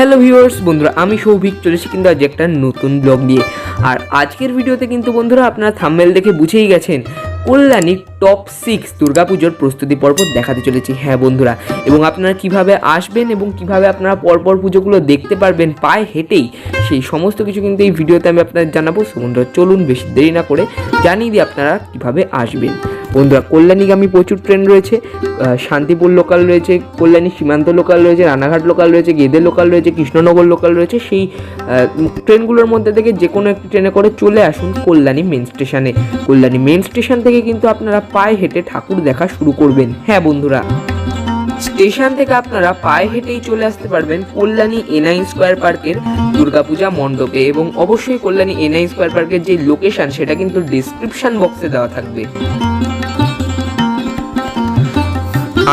Hello viewers, বন্ধুরা, আমি সৌভিক চলেছি কিন্তু আজ একটা নতুন ব্লগ নিয়ে। আর আজকের ভিডিওতে কিন্তু বন্ধুরা আপনারা থাম্বেল দেখে বুঝেই গেছেন, কল্যাণী টপ সিক্স দুর্গাপুজোর প্রস্তুতি পর্ব দেখাতে চলেছি। হ্যাঁ বন্ধুরা, এবং আপনারা কীভাবে আসবেন এবং কীভাবে আপনারা পরপর পুজোগুলো দেখতে পারবেন পায়ে হেঁটেই, সেই সমস্ত কিছু কিন্তু এই ভিডিওতে আমি আপনাদের জানাব। সো বন্ধুরা, চলুন বেশি দেরি না করে জানিয়ে দিই আপনারা কীভাবে আসবেন। বন্ধুরা, কল্যাণীগামী প্রচুর ট্রেন রয়েছে শান্তিপুর লোকাল রয়েছে, কল্যাণী সীমান্ত লোকাল রয়েছে, রানাঘাট লোকাল রয়েছে, গেদে লোকাল রয়েছে, কৃষ্ণনগর লোকাল রয়েছে, সেই ট্রেনগুলোর মধ্যে থেকে যে কোনো একটি ট্রেনে করে চলে আসুন কল্যাণী মেন স্টেশনে কল্যাণী মেন স্টেশন থেকে কিন্তু আপনারা পায়ে হেঁটে ঠাকুর দেখা শুরু করবেন। হ্যাঁ বন্ধুরা। স্টেশন থেকে আপনারা পায়ে হেঁটেই চলে আসতে পারবেন কল্যাণী এনআই স্কোয়ার পার্কের দুর্গাপূজা মণ্ডপে এবং অবশ্যই কল্যাণী এনআই স্কোয়ার পার্কের যে লোকেশন সেটা কিন্তু ডিসক্রিপশন বক্সে দেওয়া থাকবে।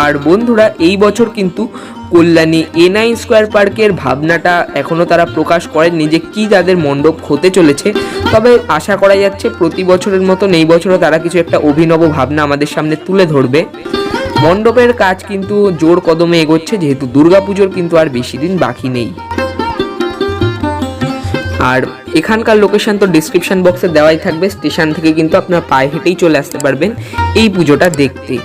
আর বন্ধুরা, এই বছর কিন্তু কল্যাণী এনআই স্কোয়ার পার্কের ভাবনাটা এখনও তারা প্রকাশ করেননি যে কি তাদের মণ্ডপ হতে চলেছে। তবে আশা করা যাচ্ছে প্রতি বছরের মতন এই বছরও তারা কিছু একটা অভিনব ভাবনা আমাদের সামনে তুলে ধরবে। মণ্ডপের কাজ কিন্তু জোর কদমে এগোচ্ছে, যেহেতু দুর্গাপুজোর কিন্তু আর বেশি দিন বাকি নেই। আর এখানকার লোকেশন তো ডিসক্রিপশন বক্সে দেওয়াই থাকবে স্টেশন থেকে কিন্তু আপনার পায়ে হেঁটেই চলে আসতে পারবেন এই পুজোটা দেখতে।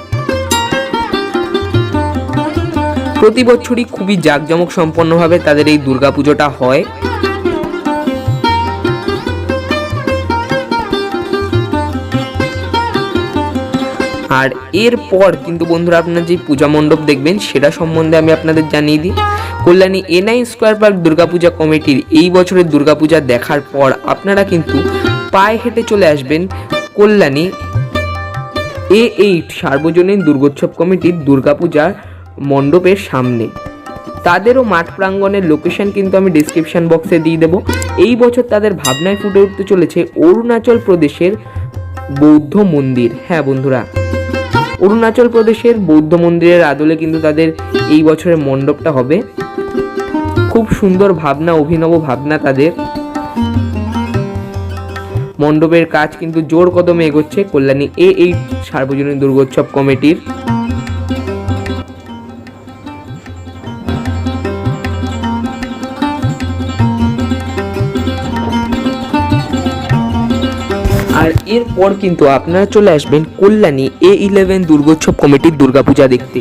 প্রতি বছরই খুবই জাঁকজমক সম্পন্নভাবে তাদের এই দুর্গাপুজোটা হয়। আর এরপর কিন্তু বন্ধুরা আপনার যে পূজা মণ্ডপ দেখবেন, সেটা সম্বন্ধে আমি আপনাদের জানিয়ে দিই। Kalyani NI square park Durga Puja কমিটির এই বছরের দুর্গাপূজা দেখার পর আপনারা কিন্তু পায়ে হেঁটে চলে আসবেন কল্যাণী এ এইট সার্বজনীন দুর্গোৎসব কমিটির দুর্গাপূজার মণ্ডপের সামনে। তাদেরও মাঠ প্রাঙ্গণের লোকেশন কিন্তু আমি ডিসক্রিপশন বক্সে দিয়ে দেবো। এই বছর তাদের ভাবনায় ফুটে উঠতে চলেছে অরুণাচল প্রদেশের বৌদ্ধ মন্দির। হ্যাঁ বন্ধুরা অরুণাচল প্রদেশের বৌদ্ধ মন্দিরের আদলে কিন্তু তাদের এই বছরের মণ্ডপটা হবে। খুব সুন্দর ভাবনা, অভিনব ভাবনা তাদের। মণ্ডপের কাজ কিন্তু জোর কদমে এগোচ্ছে কল্যাণী এ এই সার্বজনীন দুর্গোৎসব কমিটির। আর এরপর কিন্তু আপনারা চলে আসবেন কল্যাণী এ ইলেভেন দুর্গোৎসব কমিটির দুর্গাপূজা দেখতে।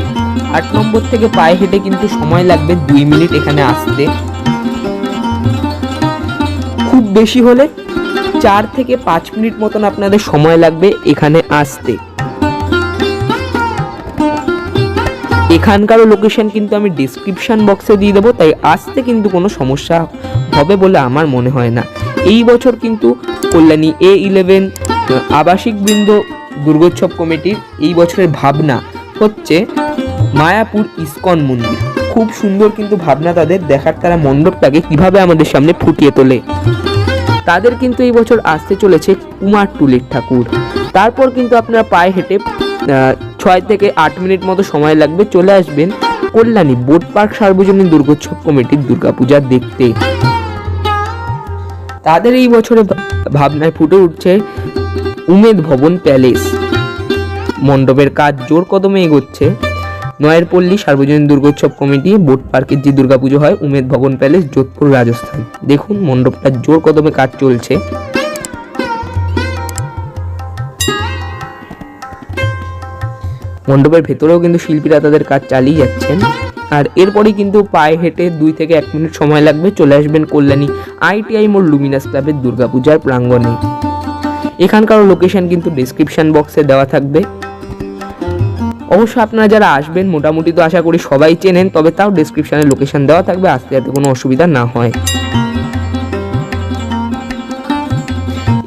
আট নম্বর থেকে পায়ে হেঁটে কিন্তু সময় লাগবে দুই মিনিট এখানে আসতে। খুব বেশি হলে চার থেকে পাঁচ মিনিট মতন আপনাদের সময় লাগবে এখানে আসতে। এখানকারও লোকেশন কিন্তু আমি ডিসক্রিপশন বক্সে দিয়ে দেবো, তাই আসতে কিন্তু কোনো সমস্যা হবে বলে আমার মনে হয় না। এই বছর কিন্তু কল্যাণী এ ইলেভেন আবাসিক বৃন্দ, দুর্গোৎসব কমিটির এই বছরের ভাবনা হচ্ছে মায়াপুর ইস্কন মন্দির। খুব সুন্দর কিন্তু ভাবনা তাদের দেখার তারা মণ্ডপটাকে কীভাবে আমাদের সামনে ফুটিয়ে তোলে। তাদের কিন্তু এই বছর আসতে চলেছে কুমারটুলির ঠাকুর। তারপর কিন্তু আপনারা পায়ে হেঁটে ছয় থেকে আট মিনিট মতো সময় লাগবে চলে আসবেন কল্যাণী বোট পার্ক সার্বজনীন দুর্গোৎসব কমিটির দুর্গাপূজা দেখতে। তাদের এই বছরে ভাবনায় ফুটে উঠছে উমেদ ভবন প্যালেস। মণ্ডপের কাজ জোর কদমে এগোচ্ছে। নয়ের পল্লী সার্বজনীন দুর্গোৎসব কমিটি, বোট পার্কের যে দুর্গাপুজো হয়, উমেদ ভবন প্যালেস, যোধপুর, রাজস্থান। দেখুন, মণ্ডপটা জোর কদমে কাজ চলছে। মণ্ডপের ভেতরেও কিন্তু শিল্পীরা তাদের কাজ চালিয়ে যাচ্ছেন। আর এরপরেই কিন্তু পায়ে হেঁটে দুই থেকে এক মিনিট সময় লাগবে চলে আসবেন কল্যাণী আইটিআই মোড় লুমিনাস ক্লাবের দুর্গাপূজার প্রাঙ্গণে। এখানকার লোকেশন কিন্তু ডিসক্রিপশন বক্সে দেওয়া থাকবে। অবশ্য আপনারা যারা আসবেন, মোটামুটি তো আশা করি সবাই চেনেন, তবে তাও ডিসক্রিপশনে লোকেশন দেওয়া থাকবে, আসতে যাতে কোনো অসুবিধা না হয়।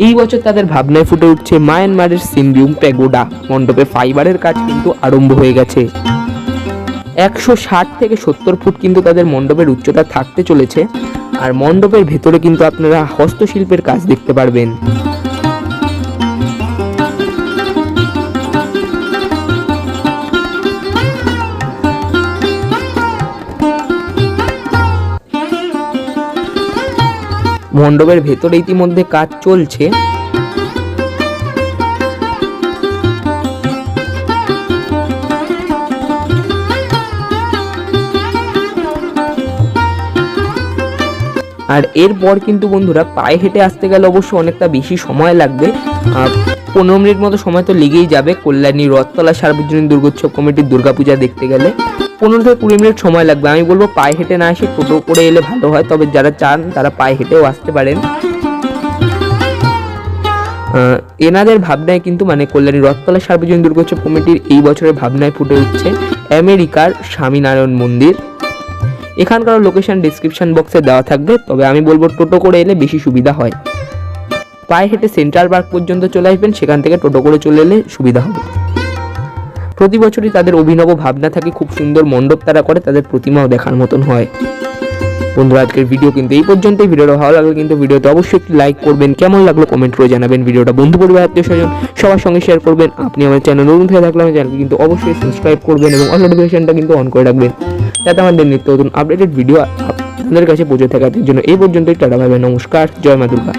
এই বছর তাদের ভাবনায় ফুটে উঠছে মায়ানমারের সিমবিউম প্যাগোডা। মণ্ডপে ফাইবারের কাজ কিন্তু আরম্ভ হয়ে গেছে। একশো ষাট থেকে সত্তর ফুট কিন্তু তাদের মণ্ডপের উচ্চতা থাকতে চলেছে। আর মণ্ডপের ভেতরে কিন্তু আপনারা হস্তশিল্পের কাজ দেখতে পারবেন। মণ্ডপের ভেতরে ইতিমধ্যে কাজ চলছে। আর এরপর কিন্তু বন্ধুরা পায়ে হেঁটে আসতে গেলে অবশ্য অনেকটা বেশি সময় লাগবে। পনেরো মিনিট মতো সময় তো লেগেই যাবে কল্যাণী রথতলা সার্বজনীন দুর্গোৎসব কমিটির দুর্গাপূজা দেখতে গেলে। পনেরো থেকে কুড়ি মিনিট সময় লাগবে। আমি বলব পায়ে হেঁটে না এসে টোটো করে এলে ভালো হয়, তবে যারা চান তারা পায়ে হেঁটেও আসতে পারেন। এনাদের ভাবনায় কিন্তু মানে কল্যাণী রথতলা সার্বজনীন দুর্গোৎসব কমিটির এই বছরের ভাবনায় ফুটে উঠছে আমেরিকার স্বামীনারায়ণ মন্দির। এখানকার লোকেশন ডিসক্রিপশন বক্সে দেওয়া থাকবে, তবে আমি বলব টোটো করে এলে বেশি সুবিধা হয়। পায়ে হেঁটে সেন্ট্রাল পার্ক পর্যন্ত চলে আসবেন, সেখান থেকে টোটো করে চলে এলে সুবিধা হবে। প্রতি বছরই তাদের অভিনব ভাবনা থাকে, খুব সুন্দর মণ্ডপ তারা করে, তাদের প্রতিমাও দেখার মতন হয়। বন্ধুরা, আজকের ভিডিও কিন্তু এই পর্যন্তই। ভিডিওটা ভালো লাগলে কিন্তু ভিডিওতে অবশ্যই একটি লাইক করবেন, কেমন লাগল কমেন্ট করে জানাবেন। ভিডিওটা বন্ধু পরিবার, আত্মীয় স্বজন, সবার সঙ্গে শেয়ার করবেন। আপনি আমার চ্যানেল নতুন হয়ে থাকলে আমার চ্যানেলকে কিন্তু অবশ্যই সাবস্ক্রাইব করবেন এবং অল নোটিফিকেশনটা কিন্তু অন করে রাখবেন। যাতে আমাদের নিত্য নতুন আপডেটেড ভিডিও আপনাদের কাছে পৌঁছে থাকার জন্য এই পর্যন্তই, টাটা ভাবে নমস্কার, জয় মা দুর্গা।